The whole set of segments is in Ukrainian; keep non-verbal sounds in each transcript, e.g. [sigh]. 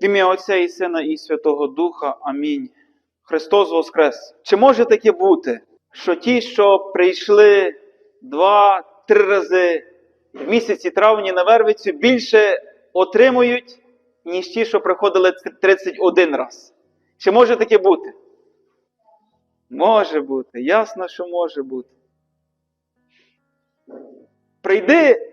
В ім'я Отця і Сина і Святого Духа. Амінь. Христос Воскрес! Чи може таке бути, що ті, що прийшли два-три рази в місяці травні на Вервицю, більше отримують, ніж ті, що приходили 31 раз? Чи може таке бути? Може бути, ясно, що може бути. Прийди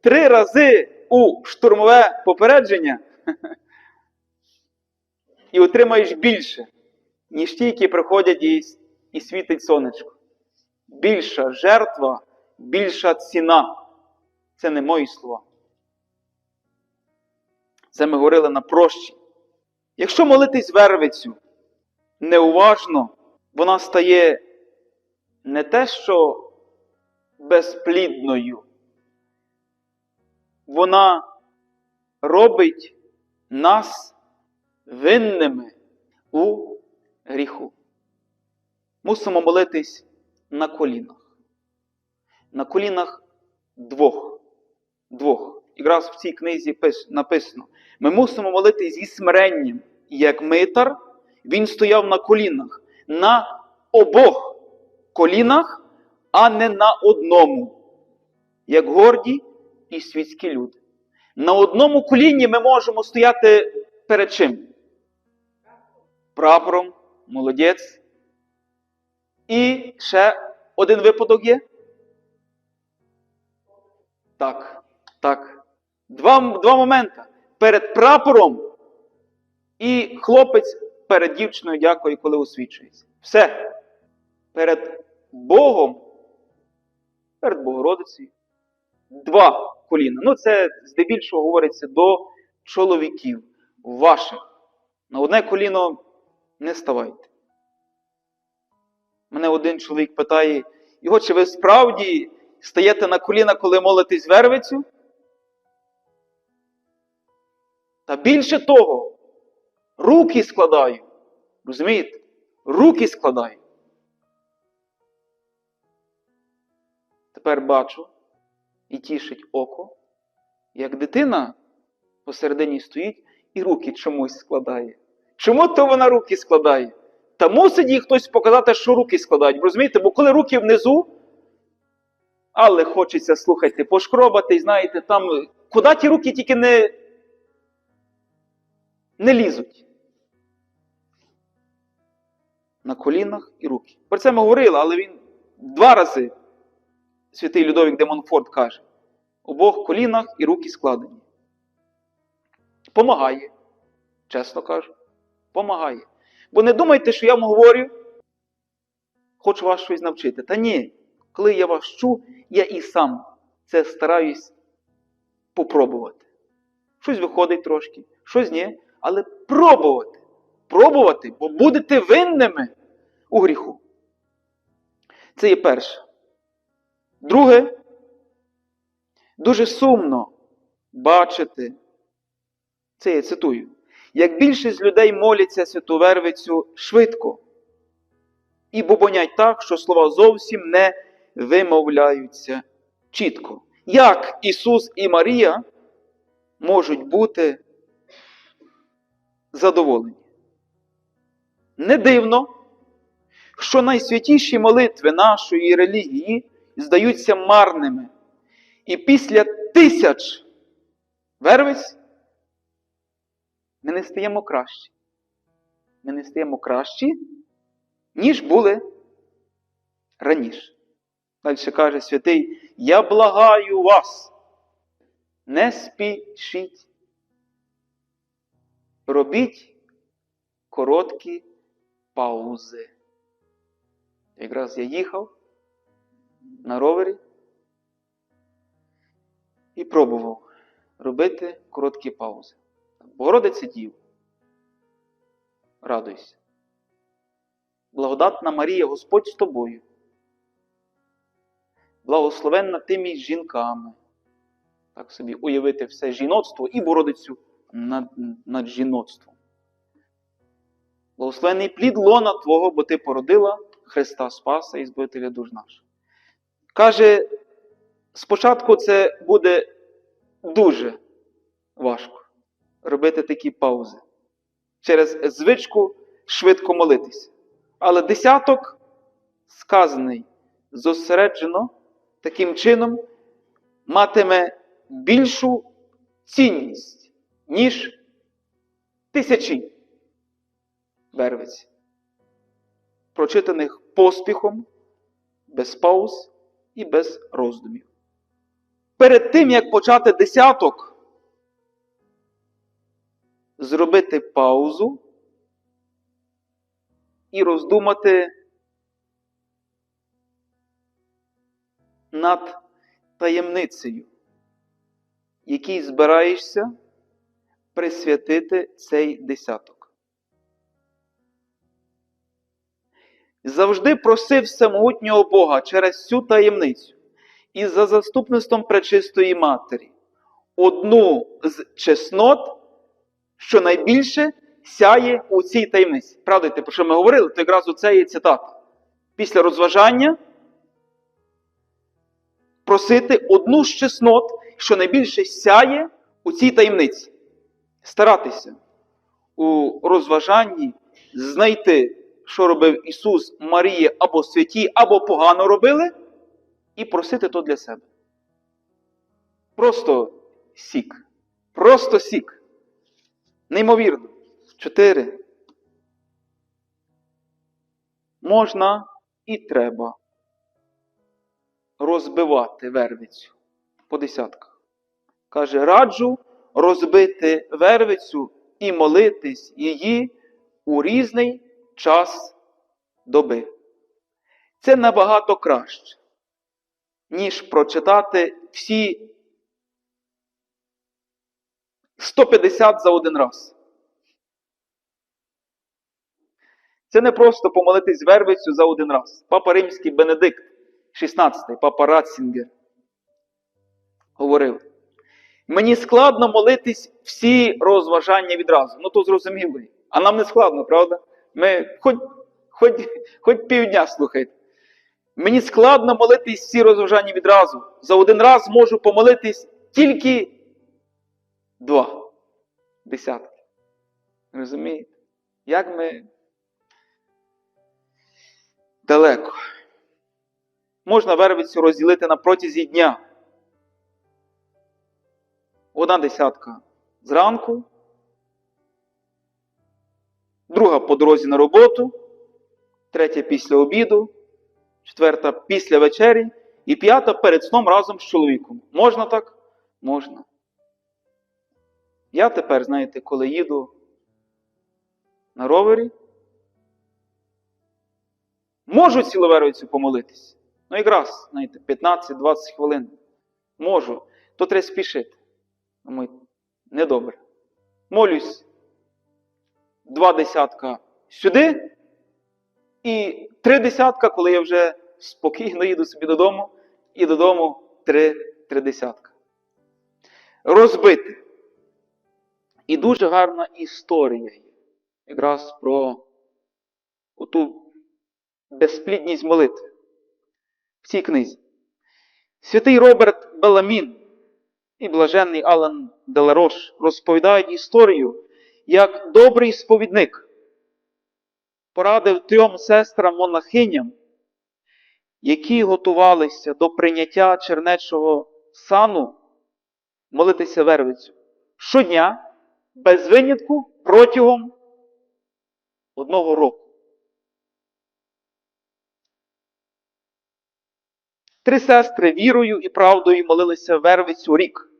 три рази у штурмове попередження [laughs] і отримаєш більше, ніж ті, які приходять і, і світить сонечко. Більша жертва, більша ціна. Це не мої слова. Це ми говорили на прощі. Якщо молитись вервицю неуважно, вона стає не те, що безплідною, вона робить нас винними у гріху. Мусимо молитись на колінах. На колінах двох. Двох. Якраз в цій книзі написано. Ми мусимо молитись зі смиренням, як митар, він стояв на колінах. На обох колінах, а не на одному. Як горді і світські люди. На одному коліні ми можемо стояти перед чим? Прапором, молодець. І ще один випадок є. Так, так. Два, два моменти. Перед прапором і хлопець перед дівчиною дякує, коли освічується. Все. Перед Богом, перед Богородицею. Два коліна. Ну, це здебільшого говориться до чоловіків ваших. На одне коліно не ставайте. Мене один чоловік питає, його, чи ви справді стаєте на коліна, коли молитесь вервицю? Та більше того, руки складаю. Розумієте? Руки складаю. Тепер бачу і тішить око, як дитина посередині стоїть і руки чомусь складає. Чому то вона руки складає? Та мусить їй хтось показати, що руки складають. Розумієте? Бо коли руки внизу, але хочеться, слухайте, пошкробати, знаєте, там, куди ті руки тільки не, не лізуть. На колінах і руки. Про це ми говорили, але він два рази, святий Людовік де Монфорт каже, обох колінах і руки складені. Помагає, чесно кажу, помагає. Бо не думайте, що я вам говорю, хочу вас щось навчити. Та ні, коли я вас чу, я і сам це стараюсь попробувати. Щось виходить трошки, щось ні, але пробувати. Пробувати, бо будете винними у гріху. Це є перше. Друге, дуже сумно бачити, це я цитую, як більшість людей моляться святу Вервицю швидко і бубонять так, що слова зовсім не вимовляються чітко. Як Ісус і Марія можуть бути задоволені? Не дивно, що найсвятіші молитви нашої релігії здаються марними. І після тисяч вервиць ми не стаємо кращі. Ми не стаємо кращі, ніж були раніше. Далі каже святий, я благаю вас, не спішіть. Робіть короткі паузи. Якраз я їхав на ровері і пробував робити короткі паузи. Богородице Дів, радуйся. Благодатна Марія, Господь з тобою. Благословенна ти між жінками. Так собі уявити все жіноцтво і Богородицю над, над жіноцтвом. Благословений плід лона Твого, бо Ти породила Христа Спаса і Збавителя душ наших. Каже, спочатку це буде дуже важко. Робити такі паузи. Через звичку швидко молитися. Але десяток сказаний зосереджено таким чином матиме більшу цінність, ніж тисячі вервиць, прочитаних поспіхом, без пауз і без роздумів. Перед тим, як почати десяток, зробити паузу і роздумати над таємницею, якій збираєшся присвятити цей десяток. Завжди просив всемогутнього Бога через цю таємницю і за заступництвом Пречистої Матері одну з чеснот, що найбільше сяє у цій таємниці. Правда, про що ми говорили, то якраз оце є цитата. Після розважання просити одну з чеснот, що найбільше сяє у цій таємниці. Старатися у розважанні знайти, що робив Ісус, Марія або святі, або погано робили, і просити то для себе. Просто сік. Просто сік. Неймовірно. Чотири. Можна і треба розбивати вервицю по десятках. Каже, раджу розбити вервицю і молитись її у різний час доби. Це набагато краще, ніж прочитати всі 150 за один раз. Це не просто помолитись вервицю за один раз. Папа Римський Бенедикт, 16-й, папа Ратсінгер, говорив: мені складно молитись всі розважання відразу. Ну то зрозуміло. А нам не складно, правда? Ми хоч, хоч, хоч півдня слухайте. Мені складно молитись всі розважання відразу. За один раз можу помолитись тільки два десятки. Розумієте? Як ми далеко. Можна вервицю розділити на протязі дня. Одна десятка зранку, друга по дорозі на роботу, третя після обіду, четверта після вечері і п'ята перед сном разом з чоловіком. Можна так? Можна. Я тепер, знаєте, коли їду на ровері, можу цілу вервицю помолитись. Ну, якраз, знаєте, 15-20 хвилин. Можу. То треба спішити. Думаю, недобре. Молюсь два десятка сюди, і три десятка, коли я вже спокійно їду собі додому, і додому три, три десятка. Розбити. І дуже гарна історія є. Якраз про оту безплідність молитви в цій книзі. Святий Роберт Беламін і блаженний Алан Деларош розповідають історію, як добрий сповідник порадив трьом сестрам-монахиням, які готувалися до прийняття чернечого сану молитися вервицю щодня, без винятку протягом одного року. Три сестри вірою і правдою молилися вервицю рік.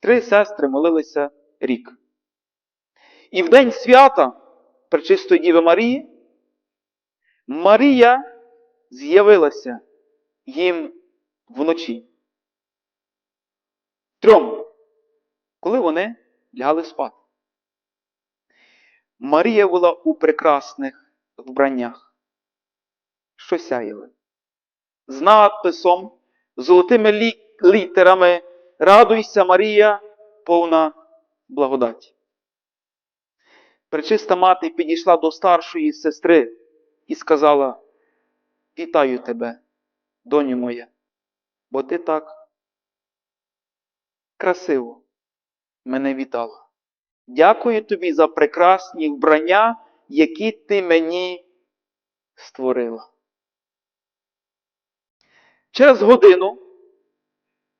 Три сестри молилися рік. І в день свята Пречистої Діви Марії Марія з'явилася їм вночі. Трьом, коли вони лягали спати. Марія була у прекрасних вбраннях, що сяяли з надписом, золотими лі... літерами Радуйся, Марія, повна благодаті. Пречиста мати підійшла до старшої сестри і сказала: Вітаю тебе, доню моя, бо ти так красиво мене вітала. Дякую тобі за прекрасні вбрання, які ти мені створила. Через годину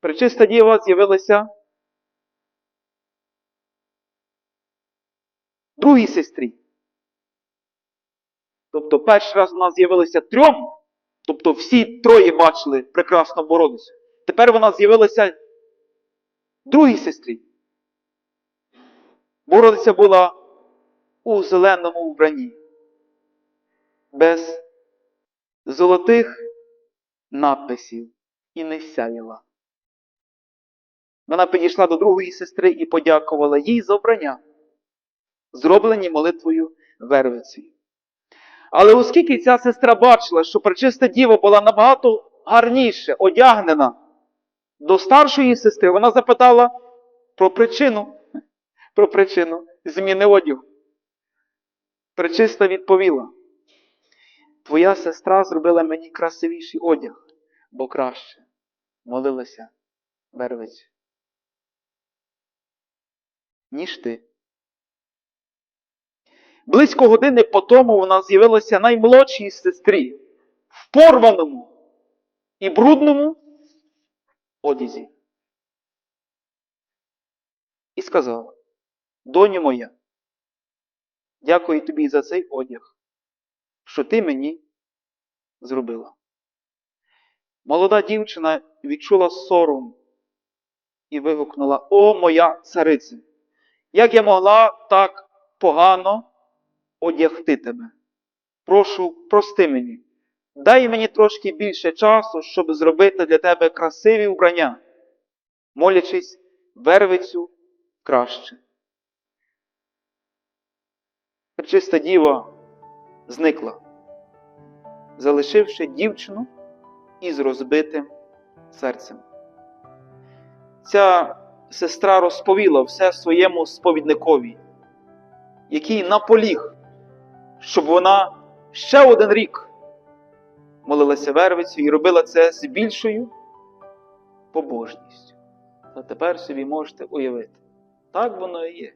пречиста діва з'явилася другій сестрі. Тобто перший раз вона з'явилася трьом, тобто всі троє бачили прекрасну Богородицю. Тепер вона з'явилася другій сестрі. Богородиця була у зеленому вбранні, без золотих надписів і не сяяла. Вона підійшла до другої сестри і подякувала їй за обрання, зроблені молитвою Вервиці. Але оскільки ця сестра бачила, що пречиста діва була набагато гарніше одягнена до старшої сестри, вона запитала про причину, про причину зміни одягу. Пречиста відповіла: Твоя сестра зробила мені красивіший одяг, бо краще молилася Вервиці. Ніж ти. Близько години по тому вона з'явилася наймолодшій сестрі в порваному і брудному одязі. І сказала: Доню моя, дякую тобі за цей одяг, що ти мені зробила. Молода дівчина відчула сором і вигукнула: О, моя цариця! Як я могла так погано одягти тебе? Прошу, прости мені, дай мені трошки більше часу, щоб зробити для тебе красиві вбрання, молячись вервицю краще. Пречиста діва зникла, залишивши дівчину із розбитим серцем. Ця сестра розповіла все своєму сповідникові, який наполіг, щоб вона ще один рік молилася вервицю і робила це з більшою побожністю. А тепер собі можете уявити, так воно і є.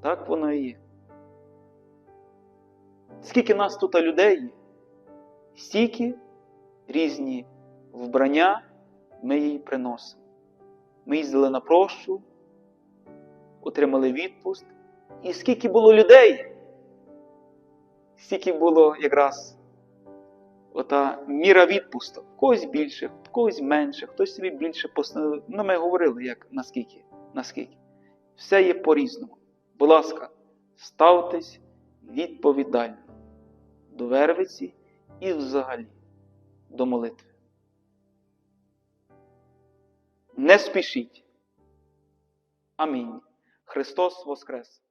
Так воно і є. Скільки нас тут людей є, стільки різні вбрання ми їй приносимо. Ми їздили на прощу, отримали відпуст. І скільки було людей, стільки було якраз ота міра відпусту. В когось більше, в когось менше, хтось собі більше постановив. Ну, ми говорили, як наскільки, наскільки. Все є по-різному. Будь ласка, ставтесь відповідально до вервиці і взагалі до молитви. Не спішіть. Амінь. Христос Воскрес!